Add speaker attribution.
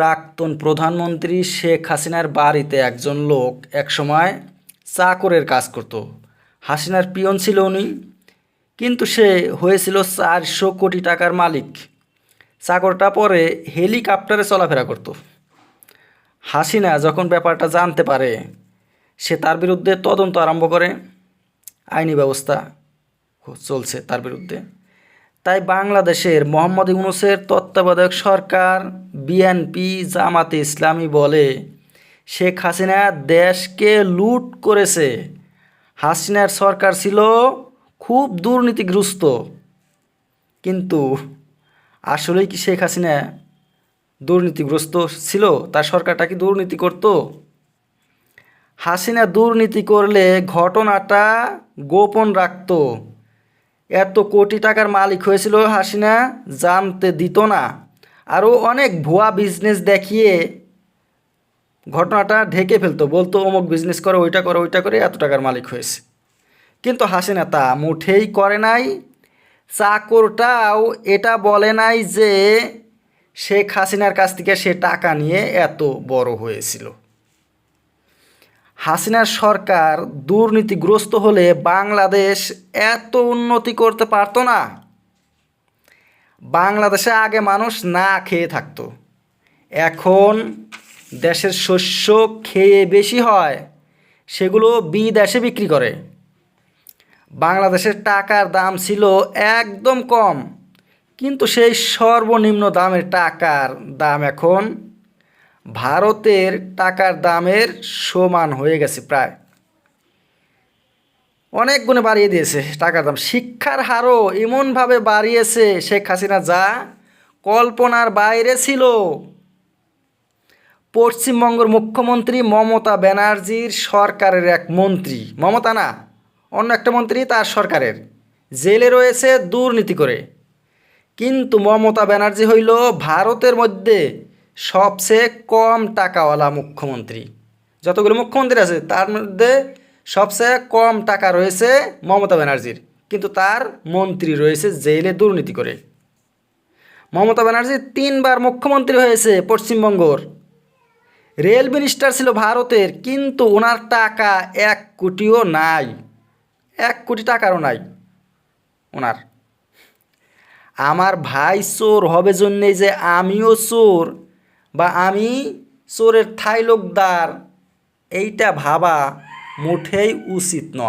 Speaker 1: প্রাক্তন প্রধানমন্ত্রী শেখ হাসিনার বাড়িতে একজন লোক একসময় চাকরের কাজ করত। হাসিনার পিয়ন ছিল উনি। কিন্তু সে হয়েছিল চারশো কোটি টাকার মালিক। চাকরটা পরে হেলিকপ্টারে চলাফেরা করত। হাসিনা যখন ব্যাপারটা জানতে পারে, সে তার বিরুদ্ধে তদন্ত আরম্ভ করে। আইনি ব্যবস্থা চলছে তার বিরুদ্ধে। তাই বাংলাদেশের মোহাম্মদ ইউনুসের তত্ত্বাবধায়ক সরকার বিএনপি জামাতে ইসলামী বলে। শেখ হাসিনা দেশকে লুট করেছে। হাসিনার সরকার ছিল খুব দুর্নীতিগ্রস্ত। কিন্তু আসলেই কি শেখ হাসিনা দুর্নীতিগ্রস্ত ছিল? তার সরকারটা কি দুর্নীতি করতো? হাসিনা দুর্নীতি করলে ঘটনাটা গোপন রাখতো। এত কোটি টাকার মালিক হয়েছিল হাসিনা, জানতে দিত না। আরও অনেক ভুয়া বিজনেস দেখিয়ে ঘটনাটা ঢেকে ফেলতো। বলতো, অমুক বিজনেস করে, ওইটা করে ওইটা করে এত টাকার মালিক হয়েছে। কিন্তু হাসিনা তা মুঠেই করে নাই। চাকরটাও এটা বলে নাই যে শেখ হাসিনার কাছ থেকে সে টাকা নিয়ে এত বড় হয়েছিল। হাসিনার সরকার দুর্নীতিগ্রস্ত হলে বাংলাদেশ এত উন্নতি করতে পারতো না। বাংলাদেশে আগে মানুষ না খেয়ে থাকতো। এখন দেশের শস্য খেয়ে বেশি হয়, সেগুলো বিদেশে বিক্রি করে। বাংলাদেশের টাকার দাম ছিল একদম কম, কিন্তু সেই সর্বনিম্ন দামের টাকার দাম এখন ভারতের টাকার দামের সমান হয়ে গেছে প্রায়। অনেক গুণে বাড়িয়ে দিয়েছে টাকার দাম। শিক্ষার হারও এমনভাবে বাড়িয়েছে শেখ হাসিনা যা কল্পনার বাইরে ছিল। পশ্চিমবঙ্গের মুখ্যমন্ত্রী মমতা ব্যানার্জির সরকারের এক মন্ত্রী। মমতা না, অন্য একটা মন্ত্রী তার সরকারের। জেলে রয়েছে দুর্নীতি করে। কিন্তু মমতা ব্যানার্জি হইল ভারতের মধ্যে সবচেয়ে কম টাকাওয়ালা মুখ্যমন্ত্রী। যতগুলো মুখ্যমন্ত্রী আছে, তার মধ্যে সবচেয়ে কম টাকা রয়েছে মমতা ব্যানার্জির। কিন্তু তার মন্ত্রী রয়েছে জেলে দুর্নীতি করে। মমতা ব্যানার্জি তিনবার মুখ্যমন্ত্রী হয়েছে পশ্চিমবঙ্গর। রেল মিনিস্টার ছিল ভারতের, কিন্তু ওনার টাকা এক কোটিও নাই। এক কোটি টাকারও নাই ওনার। আমার ভাই চোর হবে জন্যে যে আমিও চোর বা আমি চোরের থাই লোকদার এইটা ভাবা মোটেই উচিত নয়।